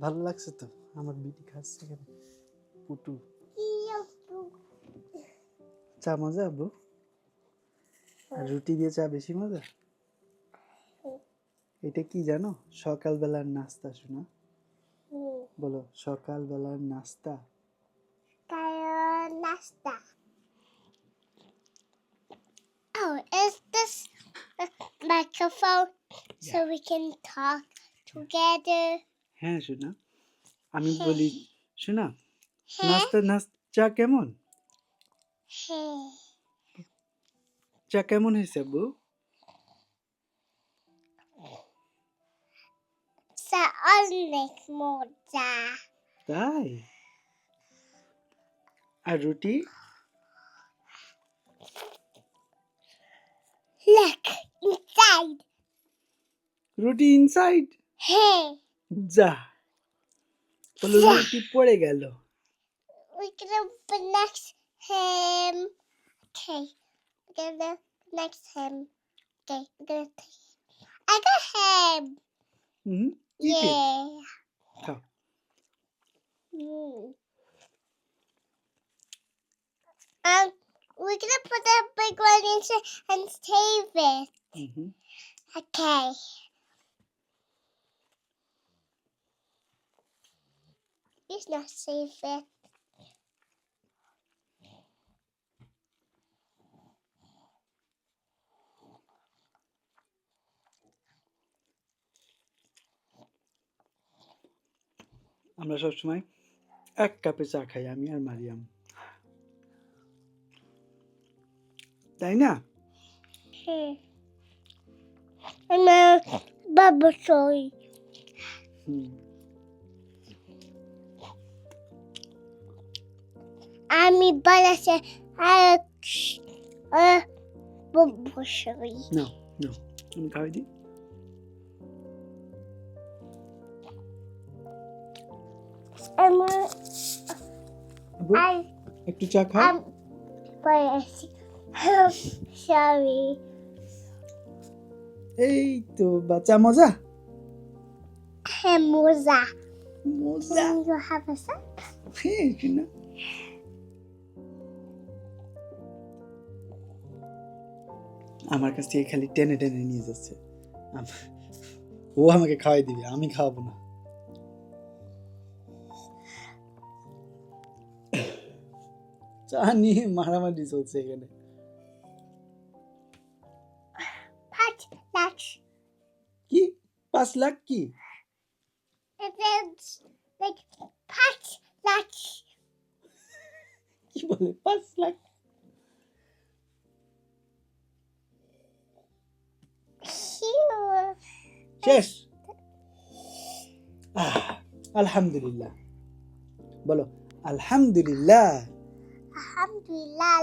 ভালো লাগছে তো? আমার বিটি খাচ্ছে কেন পুটু। চা মজা আব্বু? আর রুটি দিয়ে চা বেশি মজা? এটা কি জানো? সকালবেলার নাস্তা শোনা। বলো সকালবেলার নাস্তা? Nasta. Oh, is this microphone so we can talk together? হ্যাঁ শোনা আমি বলি শোনা হ্যাঁ। নাস্তা নাস্তা চা কেমন? হ্যাঁ। চা কেমন হয়েছে আব্বু? Så অনেক মজা। তাই? আর রুটি? Look inside. Roti inside Hey, যা বলো যা। রুটি পড়ে গেল we're gonna put next him. Okay, we're gonna next him. Okay, we're gonna take. I got him. Hmm eat it. Yeah. খাও Mm. Um, we're gonna put that big one inside and save it. Hmm Okay. Please not save it. আমরা সবসময় এক কাপে চা খাই আমি আর মারিয়াম তাই না Hmm. And then হুম আমি বানাচ্ছে আর bubble toy. নাও নাও আমি খাওয়াই দিই And আব্বু, I একটু চা um sorry. এই তো বাচ্চা মজা Hamuza. মজা Can you have a sip? হ্যাঁ আমার কাছ থেকে খালি টেনে টেনে নিয়ে যাচ্ছে। ও আমাকে খাওয়াই দিবে আমি খাওয়াবো না। চা নিয়ে মারামারি চলছে এখানে. কি? পাঁচ লাখ কি? কি বলে? পাঁচ লাখ শেষ আহ, আলহামদুলিল্লাহ বলো আলহামদুলিল্লাহ Alhamdulillah,